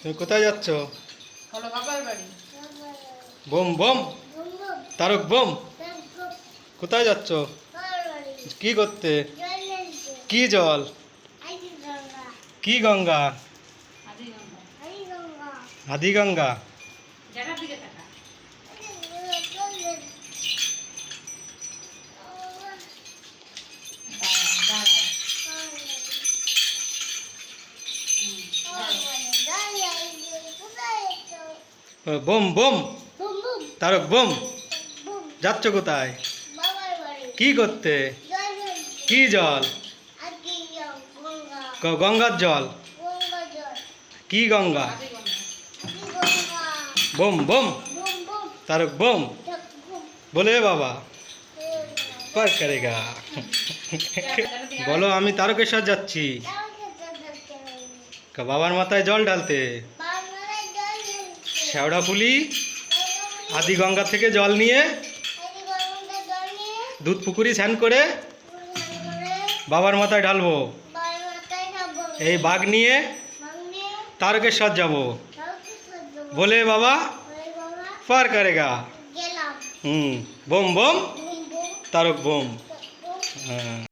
তুমি কোথায় যাচ্ছ? হলো বাবার বাড়ি। বোম বোম। তারক বোম। কোথায় যাচ্ছ? কি করতে? কি জল? কি গঙ্গা? আদি গঙ্গা। বোম বোম। তারক বোম। যাচ্ছ কোথায়? কি করতে? কি জল? গ- গঙ্গার জল? কি গঙ্গা? বোম বোম। তারক বোম। বলে বাবা। পার করেগা। বলো আমি তারকেশ্বর যাচ্ছি। বাবার মাথায় জল ঢালতে। শ্যাওড়াফুলি আদি গঙ্গা থেকে জল নিয়ে দুধ পুকুরি স্নান করে বাবার মাথায় ঢালবো। এই বাঘ নিয়ে তারকেশ্বর যাব। বলে বাবা পার করেগা। হুম বুম বুম। তারক বোম। হ্যাঁ।